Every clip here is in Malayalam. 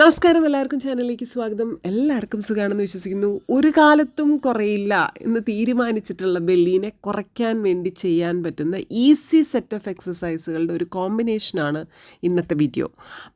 നമസ്കാരം എല്ലാവർക്കും ചാനലിലേക്ക് സ്വാഗതം. എല്ലാവർക്കും സുഖമാണെന്ന് വിശ്വസിക്കുന്നു. ഒരു കാലത്തും കുറയില്ല എന്ന് തീരുമാനിച്ചിട്ടുള്ള ബെല്ലീനെ കുറയ്ക്കാൻ വേണ്ടി ചെയ്യാൻ പറ്റുന്ന ഈസി സെറ്റ് ഓഫ് എക്സസൈസുകളുടെ ഒരു കോമ്പിനേഷനാണ് ഇന്നത്തെ വീഡിയോ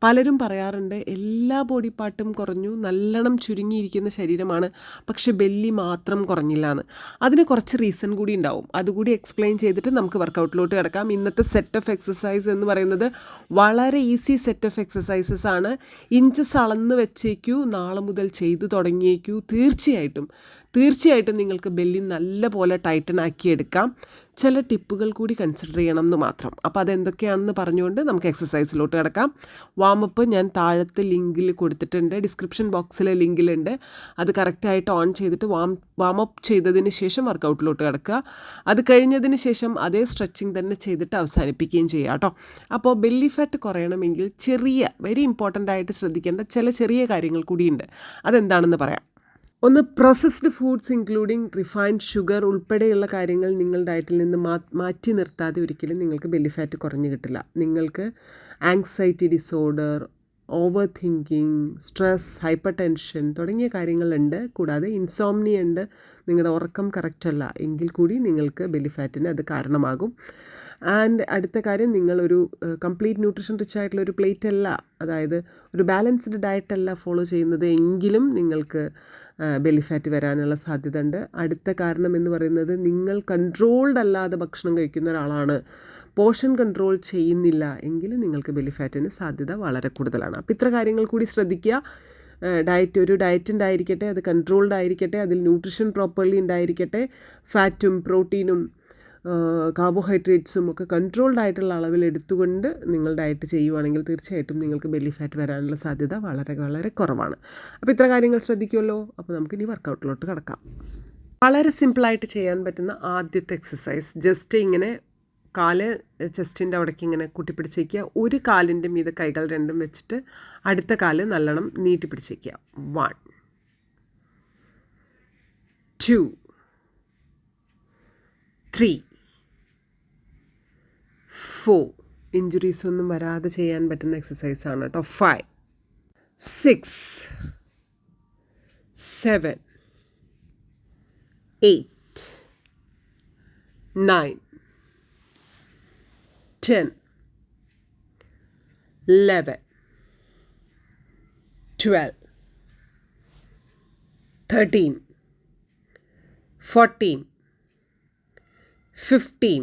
പലരും പറയാറുണ്ട് എല്ലാ ബോഡി പാർട്ടും കുറഞ്ഞു നല്ലോണം ചുരുങ്ങിയിരിക്കുന്ന ശരീരമാണ് പക്ഷേ ബെല്ലി മാത്രം കുറഞ്ഞില്ല എന്ന്. അതിന് കുറച്ച് റീസൺ കൂടി ഉണ്ടാവും. അതുകൂടി എക്സ്പ്ലെയിൻ ചെയ്തിട്ട് നമുക്ക് വർക്കൗട്ടിലോട്ട് കിടക്കാം. ഇന്നത്തെ സെറ്റ് ഓഫ് എക്സസൈസ് എന്ന് പറയുന്നത് വളരെ ഈസി സെറ്റ് ഓഫ് എക്സസൈസസ് ആണ്. ഇഞ്ചസ് അളന്ന് വെച്ചേക്കൂ നാളെ മുതൽ ചെയ്തു തുടങ്ങിയേക്കൂ. തീർച്ചയായിട്ടും. തീർച്ചയായിട്ടും നിങ്ങൾക്ക് ബെല്ലി നല്ല പോലെ ടൈറ്റൻ ആക്കി എടുക്കാം. ചില ടിപ്പുകൾ കൂടി കൺസിഡർ ചെയ്യണം എന്ന് മാത്രം. അപ്പോൾ അതെന്തൊക്കെയാണെന്ന് പറഞ്ഞുകൊണ്ട് നമുക്ക് എക്സസൈസിലോട്ട് കിടക്കാം. വാമപ്പ് ഞാൻ താഴത്തെ ലിങ്കിൽ കൊടുത്തിട്ടുണ്ട്. ഡിസ്ക്രിപ്ഷൻ ബോക്സിലെ ലിങ്കിലുണ്ട്. അത് കറക്റ്റായിട്ട് ഓൺ ചെയ്തിട്ട് വാം വാമപ്പ് ചെയ്തതിന് ശേഷം വർക്കൗട്ടിലോട്ട് കിടക്കുക. അത് കഴിഞ്ഞതിന് ശേഷം അതേ സ്ട്രെച്ചിങ് തന്നെ ചെയ്തിട്ട് അവസാനിപ്പിക്കുകയും ചെയ്യുക കേട്ടോ. അപ്പോൾ ബെല്ലി ഫാറ്റ് കുറയണമെങ്കിൽ ചെറിയ വെരി ഇമ്പോർട്ടന്റ് ആയിട്ട് ശ്രദ്ധിക്കേണ്ട ചില ചെറിയ കാര്യങ്ങൾ കൂടിയുണ്ട് അതെന്താണെന്ന് പറയാം. ഒന്ന് processed foods including refined sugar ഉൾപ്പെടെയുള്ള കാര്യങ്ങൾ നിങ്ങൾ ഡയറ്റിൽ നിന്ന് മാറ്റി നിർത്താതെ ഒരിക്കലും നിങ്ങൾക്ക് ബെല്ലി ഫാറ്റ് കുറഞ്ഞു കിട്ടില്ല. നിങ്ങൾക്ക് anxiety disorder over thinking stress hypertension തുടങ്ങിയ കാര്യങ്ങളുണ്ട്. കൂടാതെ ഇൻസോംനി ഉണ്ട്. നിങ്ങളുടെ ഉറക്കം കറക്റ്റല്ല എങ്കിൽ കൂടി നിങ്ങൾക്ക് ബെല്ലി ഫാറ്റിന് അത് കാരണമാകും. ആൻഡ് അടുത്ത കാര്യം നിങ്ങളൊരു കംപ്ലീറ്റ് ന്യൂട്രീഷൻ റിച്ച് ആയിട്ടുള്ള ഒരു പ്ലേറ്റ് അല്ല. അതായത് ഒരു ബാലൻസ്ഡ് ഡയറ്റ് അല്ല ഫോളോ ചെയ്യുന്നത്. എങ്കിലും നിങ്ങൾക്ക് ബെല്ലി ഫാറ്റ് വരാനുള്ള സാധ്യത ഉണ്ട് അടുത്ത കാരണം എന്ന് പറയുന്നത് നിങ്ങൾ കൺട്രോൾഡ് അല്ലാതെ ഭക്ഷണം കഴിക്കുന്ന ഒരാളാണ്. പോഷൻ കൺട്രോൾ ചെയ്യുന്നില്ല. എങ്കിലും നിങ്ങൾക്ക് ബെല്ലി ഫാറ്റിന് സാധ്യത വളരെ കൂടുതലാണ്. അപ്പോൾ ഇത്ര കാര്യങ്ങൾ കൂടി ശ്രദ്ധിക്കുക. ഡയറ്റ് ഒരു ഡയറ്റ് ഉണ്ടായിരിക്കട്ടെ അത് കൺട്രോൾഡ് ആയിരിക്കട്ടെ അതിൽ ന്യൂട്രിഷൻ പ്രോപ്പർലി ഉണ്ടായിരിക്കട്ടെ ഫാറ്റും പ്രോട്ടീനും കാർബോഹൈഡ്രേറ്റ്സും ഒക്കെ കൺട്രോൾഡ് ആയിട്ടുള്ള അളവിൽ എടുത്തുകൊണ്ട് നിങ്ങൾ ഡയറ്റ് ചെയ്യുവാണെങ്കിൽ തീർച്ചയായിട്ടും നിങ്ങൾക്ക് ബെല്ലി ഫാറ്റ് വരാനുള്ള സാധ്യത വളരെ വളരെ കുറവാണ്. അപ്പോൾ ഇത്ര കാര്യങ്ങൾ ശ്രദ്ധിക്കുമല്ലോ അപ്പോൾ നമുക്ക് ഇനി വർക്കൗട്ടിലോട്ട് കിടക്കാം. വളരെ സിമ്പിളായിട്ട് ചെയ്യാൻ പറ്റുന്ന ആദ്യത്തെ എക്സസൈസ് ജസ്റ്റ് ഇങ്ങനെ കാൽ ചെസ്റ്റിന്റെ അവിടേക്ക് ഇങ്ങനെ കൂട്ടിപ്പിടിച്ചേക്കുക. ഒരു കാലിന്റെ മീതെ കൈകൾ രണ്ടും വെച്ചിട്ട് അടുത്ത കാൽ നല്ലോണം നീട്ടി പിടിച്ചേക്കുക one two three four injuries ഒന്നും വരാതെ ചെയ്യാൻ പറ്റുന്ന എക്സസൈസാണ് കേട്ടോ five six seven eight nine ten eleven twelve thirteen fourteen fifteen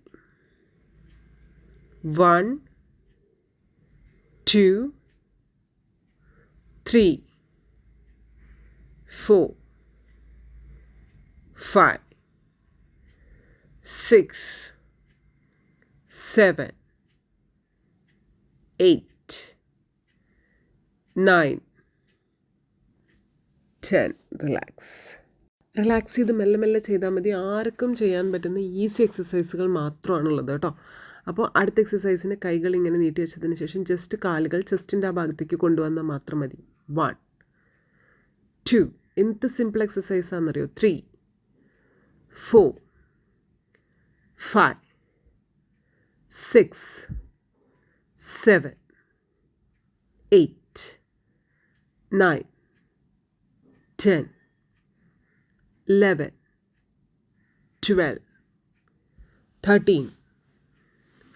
1 2 3 4 5 6 7 8 9 10 relax relax ചെയ്ത് മെല്ലെ മെല്ലെ ചെയ്താൽ മതി. ആർക്കും ചെയ്യാൻ പറ്റുന്ന ഈസി എക്സസൈസുകൾ മാത്രമാണുള്ളത് കേട്ടോ. അപ്പോൾ അടുത്ത എക്സസൈസിന് കൈകൾ ഇങ്ങനെ നീട്ടി വെച്ചതിന് ശേഷം ജസ്റ്റ് കാലുകൾ ചെസ്റ്റിന്റെ ആ ഭാഗത്തേക്ക് കൊണ്ടുവന്നാൽ മാത്രം മതി. വൺ ടു എന്ത് simple exercise ആണെന്നറിയോ? Three four five six seven eight nine ten 11, 12, 13,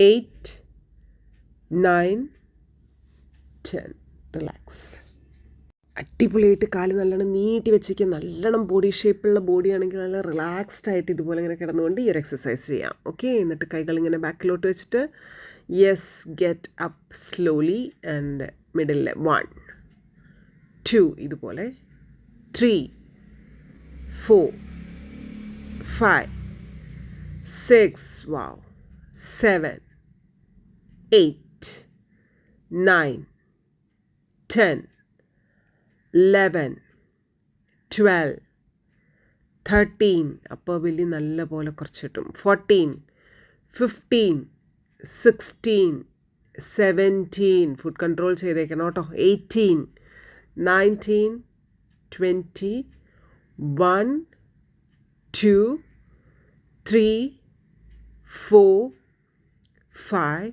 eight nine forty one two three four five, six, seven, eight, nine, ten. റിലാക്സ് അടിപൊളിയായിട്ട് കാൽ നല്ലോണം നീട്ടി വെച്ചേക്കുക നല്ലോണം ബോഡി ഷേപ്പുള്ള ബോഡി ആണെങ്കിൽ നല്ല റിലാക്സ്ഡ് ആയിട്ട് ഇതുപോലെ ഇങ്ങനെ കിടന്നുകൊണ്ട് ഈ ഒരു എക്സസൈസ് ചെയ്യാം. ഓക്കെ എന്നിട്ട് കൈകൾ ഇങ്ങനെ ബാക്കിലോട്ട് വെച്ചിട്ട് yes get up slowly and middle one two ഇതുപോലെ. Three four five six wow seven, eight, nine, ten, eleven, twelve, thirteen അപ്പോൾ വലിയ നല്ല പോലെ കുറച്ച് കിട്ടും. Fourteen fifteen sixteen seventeen food control ചെയ്തേക്കണം കേട്ടോ. Eighteen nineteen twenty one two three four five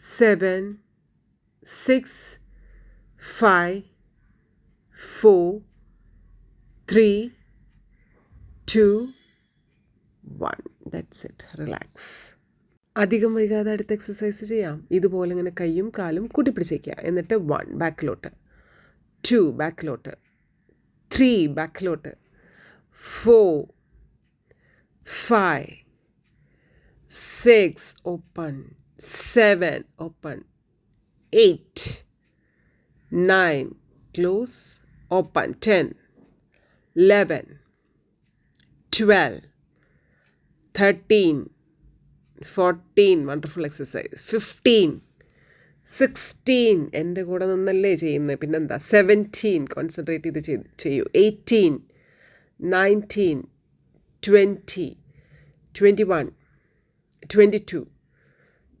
7, 6, 5, 4, 3, 2, 1. That's it. Relax. അധികം വൈകാതെ അടുത്ത എക്സസൈസ് ചെയ്യാം ഇതുപോലെ ഇങ്ങനെ കൈയും കാലും കൂട്ടിപ്പിടിച്ചേക്കുക എന്നിട്ട് വൺ ബാക്കിലോട്ട് ടു ബാക്കിലോട്ട് ത്രീ ബാക്കിലോട്ട് four five six open seven open eight nine close open ten eleven twelve thirteen fourteen wonderful exercise fifteen sixteen എന്റെ കൂടെ നിന്നല്ലേ ചെയ്യുന്നത്. പിന്നെന്താ? സെവന്റീൻ കോൺസെൻട്രേറ്റ് ചെയ്ത് ചെയ്ത് ചെയ്യൂ. Eighteen nineteen twenty twenty one twenty two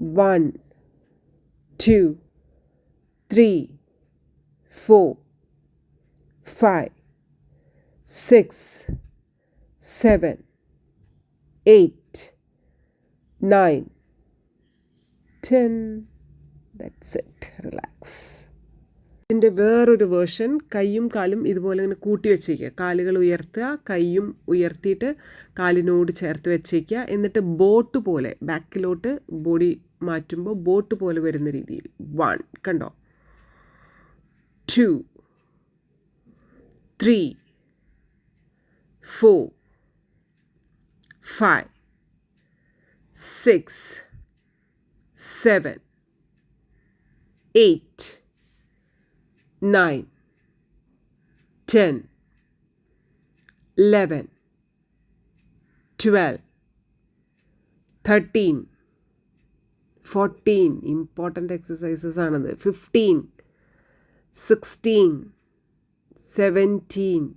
one, two, three, four, five, six, seven, eight, nine, ten. That's it. Relax. ഇതിന്റെ വേറൊരു വേർഷൻ കൈയും കാലും ഇതുപോലെ ഇങ്ങനെ കൂട്ടി വെച്ചേക്കുക. കാലുകൾ ഉയർത്തുക കൈയും ഉയർത്തിയിട്ട് കാലിനോട് ചേർത്ത് വെച്ചേക്കുക. എന്നിട്ട് ബോട്ട് പോലെ ബാക്കിലോട്ട് ബോഡി മാറ്റുമ്പോൾ ബോട്ട് പോലെ വരുന്ന രീതിയിൽ. വൺ. കണ്ടോ? Two. Three. Four. Five. Six. Seven. Eight. 9, 10, 11, 12, 13, 14 important exercises ആണത്. 15, 16, 17,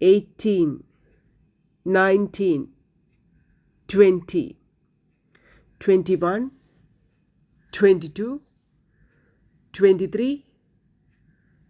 18, 19, 20, 21, 22, 23,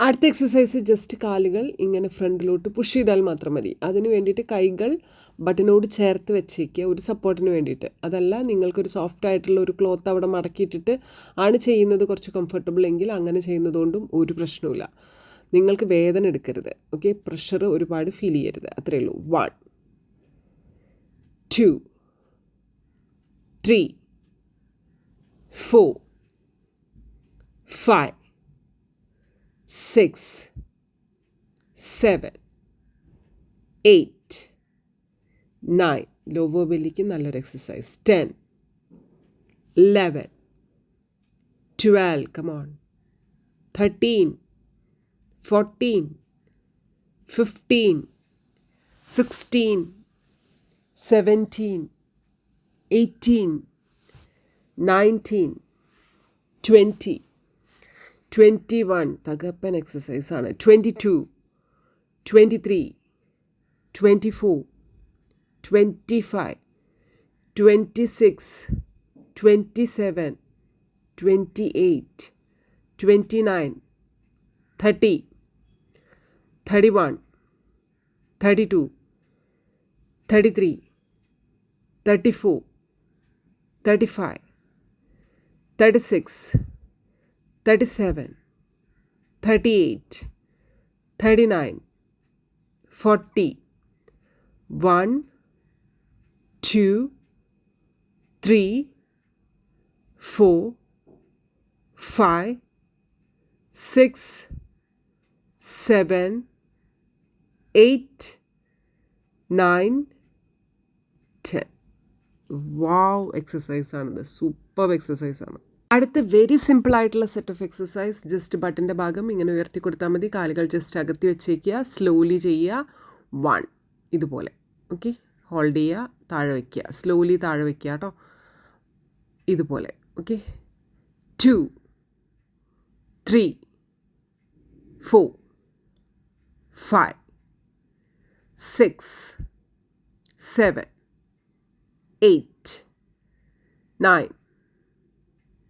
അടുത്ത എക്സസൈസ് ജസ്റ്റ് കാലുകൾ ഇങ്ങനെ ഫ്രണ്ടിലോട്ട് പുഷ് ചെയ്താൽ മാത്രം മതി. അതിന് വേണ്ടിയിട്ട് കൈകൾ ബട്ടനോട് ചേർത്ത് വെച്ചേക്കുക ഒരു സപ്പോർട്ടിന് വേണ്ടിയിട്ട്. അതല്ല നിങ്ങൾക്കൊരു സോഫ്റ്റ് ആയിട്ടുള്ള ഒരു ക്ലോത്ത് അവിടെ മടക്കിയിട്ടിട്ട് ആണ് ചെയ്യുന്നത് കുറച്ച് കംഫർട്ടബിൾ എങ്കിൽ അങ്ങനെ ചെയ്യുന്നതുകൊണ്ടും ഒരു പ്രശ്നവുമില്ല. നിങ്ങൾക്ക് വേദന എടുക്കരുത് ഓക്കെ പ്രഷർ ഒരുപാട് ഫീൽ ചെയ്യരുത്. അത്രയേ ഉള്ളൂ. One two three four five six seven eight nine lower ബെല്ലിക്ക് നല്ലൊരു exercise ten eleven twelve come on thirteen fourteen fifteen sixteen seventeen eighteen nineteen twenty twenty one തകപ്പൻ എക്സസൈസാണ് twenty two twenty three twenty four twenty five twenty six twenty seven twenty eight twenty nine thirty thirty one thirty two thirty three thirty four thirty five thirty six 37, 38, 39, 40. 1, 2, 3, 4, 5, 6, 7, 8, 9, 10. Wow exercise ಅನ್ನೋದು ಸೂಪರ್ ಎಕ್ಸಸೈಸ್ ಅನ್ನೋದು അടുത്ത വെരി സിമ്പിൾ ആയിട്ടുള്ള സെറ്റ് ഓഫ് എക്സസൈസ് ജസ്റ്റ് ബട്ടന്റെ ഭാഗം ഇങ്ങനെ ഉയർത്തി കൊടുത്താൽ മതി. കാലുകൾ ജസ്റ്റ് അകത്തി വെച്ചേക്കുക. സ്ലോലി ചെയ്യുക. വൺ ഇതുപോലെ. ഓക്കെ ഹോൾഡ് ചെയ്യുക. താഴെ വയ്ക്കുക സ്ലോലി താഴെ വയ്ക്കുക കേട്ടോ. ഇതുപോലെ. Okay two three four five six seven eight nine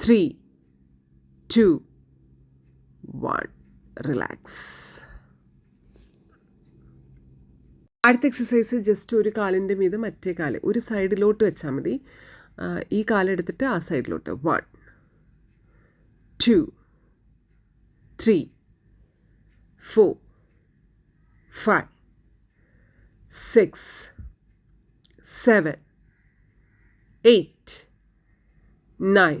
three two one relax അടുത്ത എക്സസൈസ് ജസ്റ്റ് ഒരു കാലിന്റെ മീത് മറ്റേ കാൽ ഒരു സൈഡിലോട്ട് വെച്ചാൽ മതി. ഈ കാലെടുത്തിട്ട് ആ സൈഡിലോട്ട് one two three four five six seven eight nine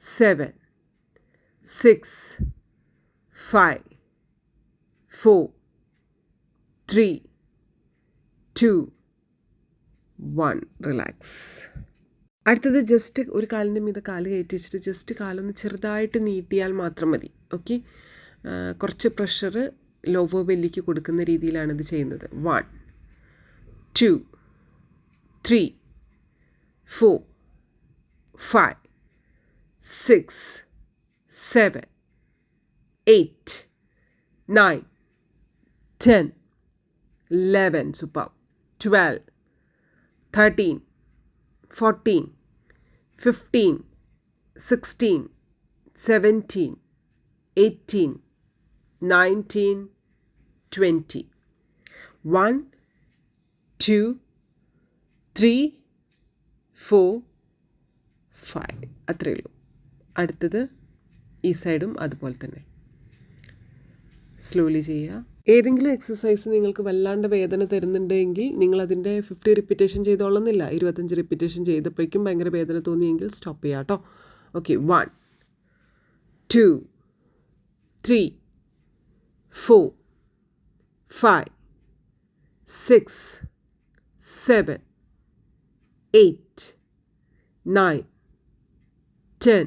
seven, six, five, four, three, two, one. Relax. അടുത്തത് ജസ്റ്റ് ഒരു കാലിന്റെ മീത കാൽ കയറ്റി വെച്ചിട്ട് ജസ്റ്റ് കാലൊന്ന് ചെറുതായിട്ട് നീട്ടിയാൽ മാത്രം മതി. ഓക്കെ? കുറച്ച് പ്രഷർ ലോവർ ബെല്ലിക്ക് കൊടുക്കുന്ന രീതിയിലാണ് ഇത് ചെയ്യുന്നത്. One two three four five. six seven eight nine ten eleven super twelve thirteen fourteen fifteen sixteen seventeen eighteen nineteen twenty one two three four five അത്രയേ ഉള്ളൂ അടുത്തത് ഈ സൈഡും അതുപോലെ തന്നെ. സ്ലോലി ചെയ്യുക. ഏതെങ്കിലും എക്സസൈസ് നിങ്ങൾക്ക് വല്ലാണ്ട് വേദന തരുന്നുണ്ടെങ്കിൽ നിങ്ങൾ അതിന്റെ ഫിഫ്റ്റി റിപ്പീറ്റേഷൻ ചെയ്തോളുന്നില്ല. ഇരുപത്തഞ്ച് റിപ്പീറ്റേഷൻ ചെയ്തപ്പോഴേക്കും ഭയങ്കര വേദന തോന്നിയെങ്കിൽ സ്റ്റോപ്പ് ചെയ്യാം കേട്ടോ okay one two three four five six seven eight nine ten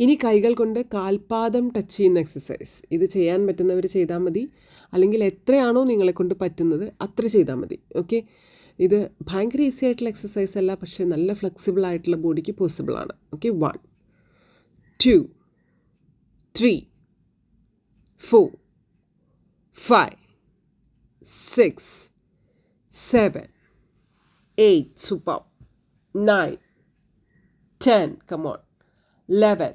ഇനി കൈകൾ കൊണ്ട് കാൽപാദം ടച്ച് ചെയ്യുന്ന എക്സസൈസ് ഇത് ചെയ്യാൻ പറ്റുന്നവർ ചെയ്താൽ മതി. അല്ലെങ്കിൽ എത്രയാണോ നിങ്ങളെക്കൊണ്ട് പറ്റുന്നത് അത്ര ചെയ്താൽ മതി. ഓക്കെ ഇത് ഭയങ്കര ഈസി ആയിട്ടുള്ള എക്സസൈസ് അല്ല പക്ഷേ നല്ല ഫ്ലെക്സിബിൾ ആയിട്ടുള്ള ബോഡിക്ക് പോസിബിളാണ് okay one two three four five six seven eight super nine ten come on eleven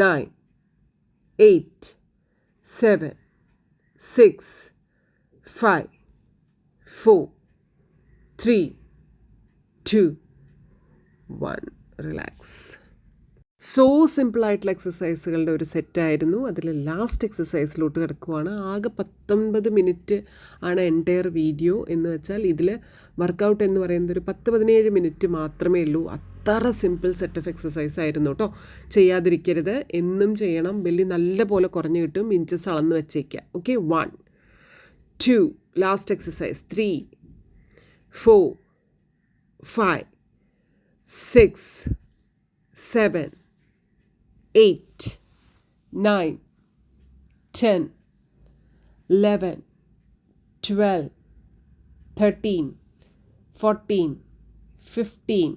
Nine, eight, seven, six, five, four, three, two, one. Relax so സിമ്പിളായിട്ടുള്ള എക്സസൈസുകളുടെ ഒരു സെറ്റായിരുന്നു അതിൽ ലാസ്റ്റ് എക്സസൈസിലോട്ട് കിടക്കുവാണ്. ആകെ പത്തൊൻപത് മിനിറ്റ് ആണ് എന്റയർ വീഡിയോ എന്ന് വെച്ചാൽ ഇതിൽ വർക്കൗട്ട് എന്ന് പറയുന്നത് ഒരു പത്ത് പതിനേഴ് മിനിറ്റ് മാത്രമേ ഉള്ളൂ. അത്ര സിമ്പിൾ സെറ്റ് ഓഫ് എക്സസൈസ് ആയിരുന്നു കേട്ടോ ചെയ്യാതിരിക്കരുത്. എന്നും ചെയ്യണം. ബെല്ലി നല്ല പോലെ കുറഞ്ഞു കിട്ടും. ഇഞ്ചസ് അളന്ന് വെച്ചേക്കുക okay one two last exercise three four five six seven eight nine ten eleven twelve thirteen fourteen fifteen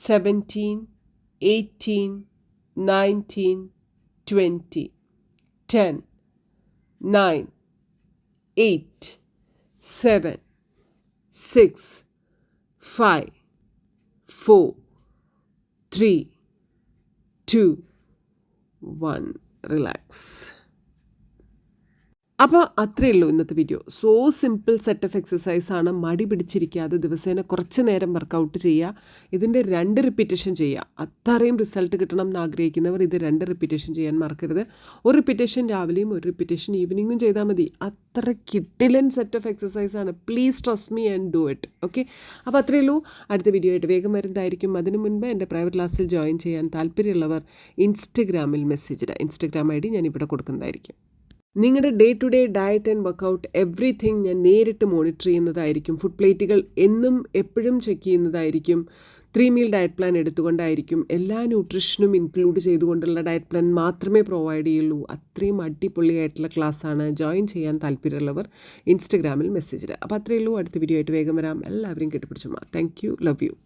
17, 18, 19, 20, 10, 9, 8, 7, 6, 5, 4, 3, 2, 1. Relax. അപ്പോൾ അത്രയേ ഉള്ളൂ ഇന്നത്തെ video so simple set of എക്സസൈസാണ് മടി പിടിച്ചിരിക്കാതെ ദിവസേന കുറച്ച് നേരം വർക്കൗട്ട് ചെയ്യുക. ഇതിന്റെ രണ്ട് റിപ്പീറ്റേഷൻ ചെയ്യുക. അത്രയും റിസൾട്ട് കിട്ടണം എന്ന് ആഗ്രഹിക്കുന്നവർ ഇത് രണ്ട് റിപ്പീറ്റേഷൻ ചെയ്യാൻ മറക്കരുത്. ഒരു റിപ്പീറ്റേഷൻ രാവിലെയും ഒരു റിപ്പീറ്റേഷൻ ഈവനിങ്ങും ചെയ്താൽ മതി. അത്ര കിട്ടിലൻ set of എക്സസൈസാണ് please trust me and do it okay അപ്പോൾ അത്രയേ ഉള്ളൂ അടുത്ത വീഡിയോ ആയിട്ട് വേഗം വരുന്നതായിരിക്കും. അതിനു മുൻപ് എന്റെ പ്രൈവറ്റ് ക്ലാസ്സിൽ ജോയിൻ ചെയ്യാൻ താല്പര്യമുള്ളവർ ഇൻസ്റ്റഗ്രാമിൽ മെസ്സേജ് ഇടുക. ഇൻസ്റ്റഗ്രാം ഐ ഡി ഞാൻ ഇവിടെ കൊടുക്കുന്നതായിരിക്കും. നിങ്ങളുടെ day to day diet and workout everything ഞാൻ നേരിട്ട് മോണിറ്റർ ചെയ്യുന്നതായിരിക്കും. ഫുഡ് പ്ലേറ്റുകൾ എന്നും എപ്പോഴും ചെക്ക് ചെയ്യുന്നതായിരിക്കും. ത്രീ മീൽ ഡയറ്റ് പ്ലാൻ എടുത്തുകൊണ്ടായിരിക്കും. എല്ലാ ന്യൂട്രീഷനും ഇൻക്ലൂഡ് ചെയ്തുകൊണ്ടുള്ള ഡയറ്റ് പ്ലാൻ മാത്രമേ പ്രൊവൈഡ് ചെയ്യുള്ളൂ. അത്രയും അടിപൊളിയായിട്ടുള്ള ക്ലാസ്സാണ് ജോയിൻ ചെയ്യാൻ താല്പര്യമുള്ളവർ ഇൻസ്റ്റഗ്രാമിൽ മെസ്സേജ് ഇടുക. അപ്പോൾ അത്രയേ ഉള്ളൂ. അടുത്ത വീഡിയോ ആയിട്ട് വേഗം വരാം. എല്ലാവരും കെട്ടിപ്പിടിച്ചുമാ താങ്ക് യു ലവ് യു